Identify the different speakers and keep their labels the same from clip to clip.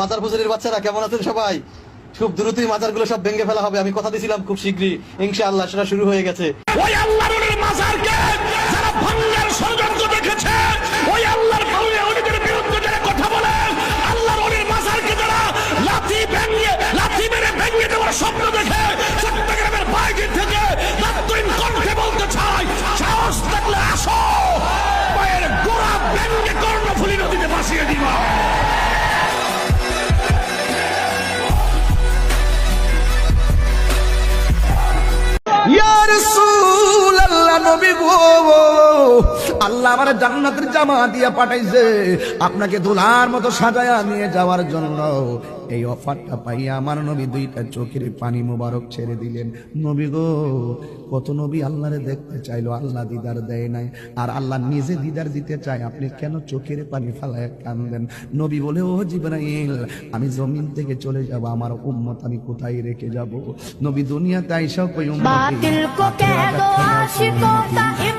Speaker 1: মাজার পুজোরের বাচ্চারা কেমন আছেন সবাই? খুব দ্রুতই মাজারগুলো সব ভেঙে ফেলা হবে, আমি কথা দিয়েছিলাম খুব শীঘ্রই। ইনশাআল্লাহ, সেটা শুরু হয়ে গেছে।
Speaker 2: ওই আল্লাহর মাজারকে
Speaker 3: আল্লাহ আমার জান্নাতের জামা দিয়া পাঠাইছে। আপনাকে দুলার মতো সাজায়া নিয়ে যাওয়ার জন্য। এই অফারটা পাইয়া আমার নবী দুইটা চোখের পানি মোবারক ছেড়ে দিলেন। নবী গো কত নবী আল্লাহরে দেখতে চাইলো আল্লাহ দিদার দেয় নাই। আর আল্লাহ নিজে দিদার দিতে চায় আপনি কেন চোখের পানি ফালায় কান্দেন? নবী বলে ও জিবরাইল আমি জমিন থেকে চলে যাব আমার উম্মত আমি কোথায় রেখে যাব? নবী দুনিয়াতে আইসাও কই উম্মত?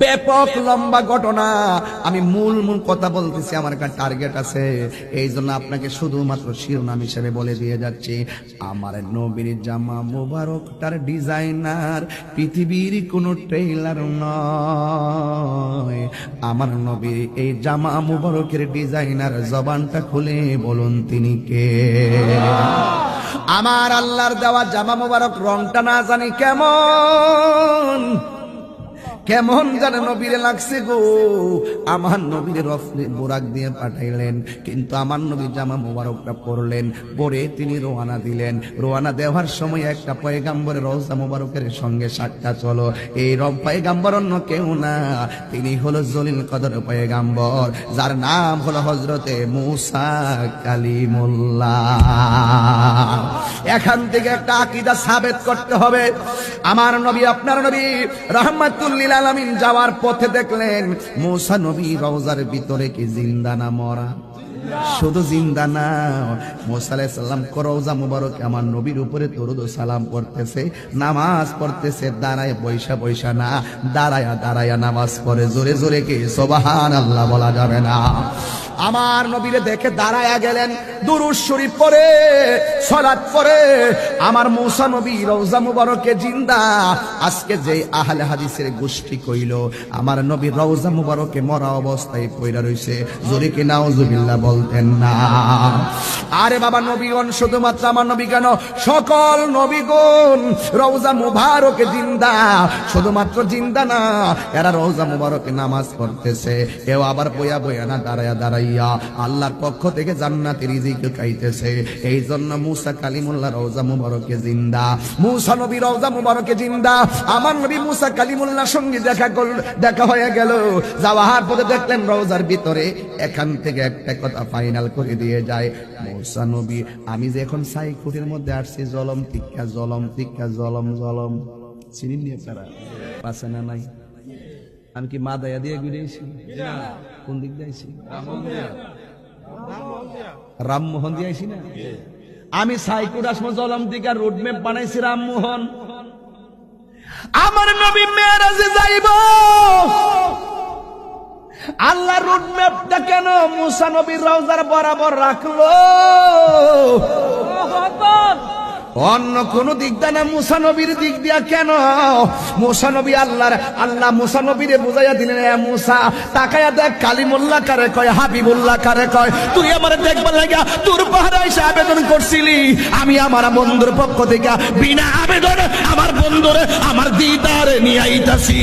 Speaker 3: ব্যাপক লম্বা ঘটনা। আমি মূল মূল কথা বলতেছি, আমার একটা টার্গেট আছে। এই জন্য আপনাকে শুধুমাত্র শিরোনাম হিসেবে বলে দিয়ে যাচ্ছি। আমার নবীর জামা মুবারকটার ডিজাইনার পৃথিবীর কোনো ট্রেইলার নয়। আমার নবীর এই জামা মুবারকের ডিজাইনার জবানটা খুলে বলুন তিনি কে? আমার আল্লাহর দেওয়া জামা মুবারক রংটা না জানি কেমন? কেমন জানে নবীরে লাগছে গো। আমার নবীরে রফলে বোরাক দিয়ে পাঠাইলেন, কিন্তু আমার নবী জামা মোবারকটা পরলেন, পরে তিনি রোয়ানা দিলেন। রোয়ানা দেওয়ার সময় একটা পয়গাম্বরের রওজা মোবারকের সঙ্গে সাক্ষাৎ হলো। এই রব পয়গাম্বর অন্য কেউ না, তিনি হলো জলিল কদর পয়গাম্বর, যার নাম হলো হজরতে মুসা কালিমুল্লাহ। এখান থেকে একটা আকিদা সাবেত করতে হবে। আমার নবী, আপনার নবী রহমাতুল্লিল আলামিন যাওয়ার পথে দেখলেন, মুসা নবী রওজার ভিতরে কি জিন্দা না মরা? শুধু জিন্দা না, মোসা সাল্লাম করৌজা মুবারক আমার নবীর উপরে তরুদ সালাম করতেছে নামাজ পড়তেছে, দাঁড়ায় পয়সা বৈশা না, দাঁড়ায়া দাঁড়ায়া নামাজ পড়ে, জোরে জোরে কে সোবাহান আল্লাহ বলা যাবে না। আমার নবীরে দেখে দাঁড়ায়া গেলেন দুরুশ শরীফ পরে সলাদ পরে আমার মৌসা নবী রওজা মুবারকে জিন্দা। আজকে যে আহলে হাদিসের গোষ্ঠী কইল, আমার নবী রওজা মুবারকে মরা অবস্থায় পইরা রইছে। জোরে কি নাউজুবিল্লাহ বলতেন না। আরে বাবা নবীগণ, শুধুমাত্র আমার নবী কেন? সকল নবীগণ রওজা মুবারকে জিন্দা। শুধুমাত্র জিন্দা না, এরা রওজা মুবারকে নামাজ পড়তেছে। কেউ আবার বইয়া বইয়া না দাঁড়ায়া দাঁড়াইয়া আল্লাহর পক্ষ থেকে জান্নাতি রিজিক খাইতেছে। এই জন্য মুসা কালিমুল্লাহ রওজা মুবারকে জিন্দা। মুসা নবী রওজা মুবারকে জিন্দা। আমার নবী মুসা কালিমুল্লাহর সঙ্গে দেখা করল দেখা হয়ে গেল। যাওয়ার পথে দেখলেন রওজার ভিতরে এখান থেকে একটা কথা ফাইনাল করে দিয়ে যায়। নবী। আমি যে এখন সাইকুটির মধ্যে আসছি, জলম টিক্কা জলম টিক্কা জলম জলম। চিনি নিয়ে তারা? পাশে না নাই? আমি কি মা দায়া দিয়ে ঘুরেছি কোন দিক দিয়ে আইছি? রামমোহন দিয়ে আইছি না? আমি সাইকুট আসমো, জলম দিকা রোড ম্যাপ বানাইছি রামমোহন। আমার নবী মেয়েরাজে যাইব। আল্লাহ রোড ম্যাপটা কেন মুসা নবীর রওজার বরাবর রাখল? অন্য কোন দিক দিয়ে না মুসানবীর দিক দিয়া কেন? মুসানবী আল্লাহর আল্লাহ মুসানবীরে বুঝাইয়া দিলেন মুসা তাকায়া দেখ কালিমুল্লাহ কারে কয় হাবিবুল্লাহ কারে কয়। তুই আমার দেখবার লাগা তোর পাহাড়ে এসে আবেদন করছিলি। আমি আমার বন্ধুর পক্ষ থেকে বিনা আবেদন আমার বন্ধুরে আমার দিদারে নিয়ে আইতাছি।